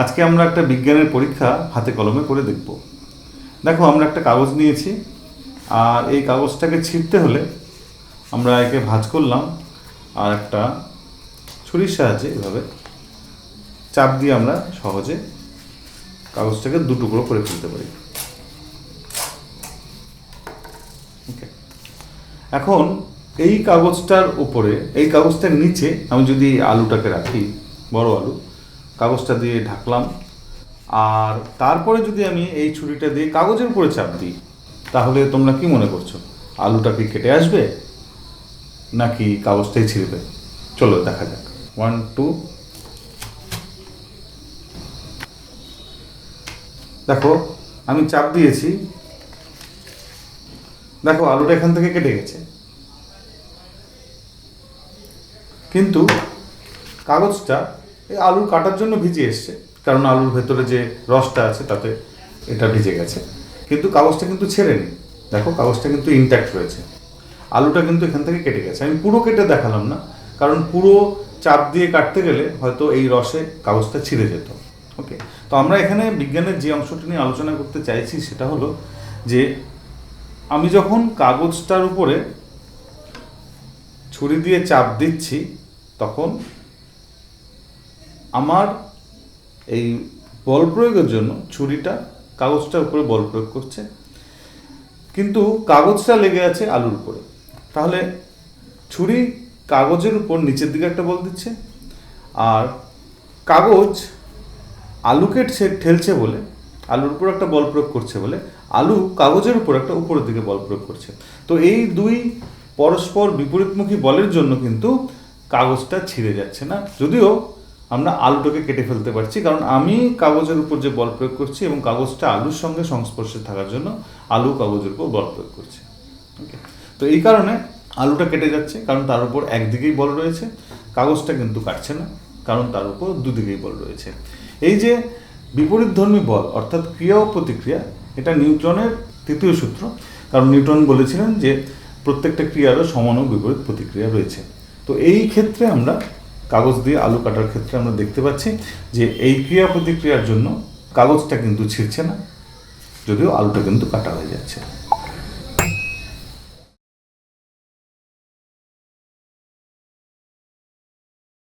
আজকে আমরা একটা বিজ্ঞানের পরীক্ষা হাতে কলমে করে দেখব। দেখো, আমরা একটা কাগজ নিয়েছি, আর এই কাগজটাকে ছিঁড়তে হলে আমরা একে ভাঁজ করলাম, আর একটা ছুরির সাহায্যে এভাবে চাপ দিয়ে আমরা সহজে কাগজটাকে দু টুকরো করে ফেলতে পারি। এখন এই কাগজটার উপরে, এই কাগজটার নিচে আমি যদি আলুটাকে রাখি, বড় আলু কাগজটা দিয়ে ঢাকলাম। আর তারপরে যদি আমি এই ছুরিটা দিয়ে কাগজের উপরে চাপ দিই, তাহলে তোমরা কি মনে করছ? আলুটা কি কেটে আসবে, নাকি কাগজটাই ছিঁড়বে? চলো দেখা যাক। ওয়ান টু দেখো, আমি চাপ দিয়েছি। দেখো, আলুটা এখান থেকে কেটে গেছে। কিন্তু কাগজটা এই আলু কাটার জন্য ভিজে এসছে। কারণ আলুর ভেতরে যে রসটা আছে, তাতে এটা ভিজে গেছে। কিন্তু কাগজটা কিন্তু ছেড়েনি। দেখো, কাগজটা কিন্তু ইনট্যাক্ট রয়েছে। আলুটা কিন্তু এখান থেকে কেটে গেছে। আমি পুরো কেটে দেখালাম না। কারণ পুরো চাপ দিয়ে কাটতে গেলে হয়তো এই রসে কাগজটা ছিঁড়ে যেত। ওকে? তো আমরা এখানে বিজ্ঞানের যে অংশটি নিয়ে আলোচনা করতে চাইছি, সেটা হলো যে, আমি যখন কাগজটার উপরে ছুরি দিয়ে চাপ দিচ্ছি, তখন আমার এই বল প্রয়োগের জন্য ছুরিটা কাগজটার উপরে বল প্রয়োগ করছে। কিন্তু কাগজটা লেগে আছে আলুর উপরে। তাহলে ছুরি কাগজের উপর নিচের দিকে একটা বল দিচ্ছে আর কাগজ আলুকে ঠেলছে বলে, আলুর উপর একটা বল প্রয়োগ করছে বলে আলু কাগজের উপর একটা উপরের দিকে বল প্রয়োগ করছে। তো এই দুই পরস্পর বিপরীতমুখী বলের জন্য কিন্তু কাগজটা ছিঁড়ে যাচ্ছে না। যদিও আমরা আলুটাকে কেটে ফেলতে পারছি, কারণ আমি কাগজের উপর যে বল প্রয়োগ করছি এবং কাগজটা আলুর সঙ্গে সংস্পর্শে থাকার জন্য আলু কাগজের উপর বল প্রয়োগ করছে। ওকে তো এই কারণে আলুটা কেটে যাচ্ছে, কারণ তার উপর একদিকেই বল রয়েছে, কাগজটা কিন্তু কাটছে না, কারণ তার উপর দুদিকেই বল রয়েছে। এই যে বিপরীতধর্মী বল, অর্থাৎ ক্রিয়া ও প্রতিক্রিয়া, এটা নিউটনের তৃতীয় সূত্র, কারণ নিউটন বলেছিলেন যে প্রত্যেকটা ক্রিয়ারও সমান ও বিপরীত প্রতিক্রিয়া রয়েছে। তো এই ক্ষেত্রে আমরা কাগজ দিয়ে আলু কাটার ক্ষেত্রে আমরা দেখতে পাচ্ছি যে এই ক্রিয়া প্রতিক্রিয়ার জন্য কাগজটা কিন্তু ছিঁড়ছে না, যদিও আলুটা কিন্তু কাটা হয়ে যাচ্ছে।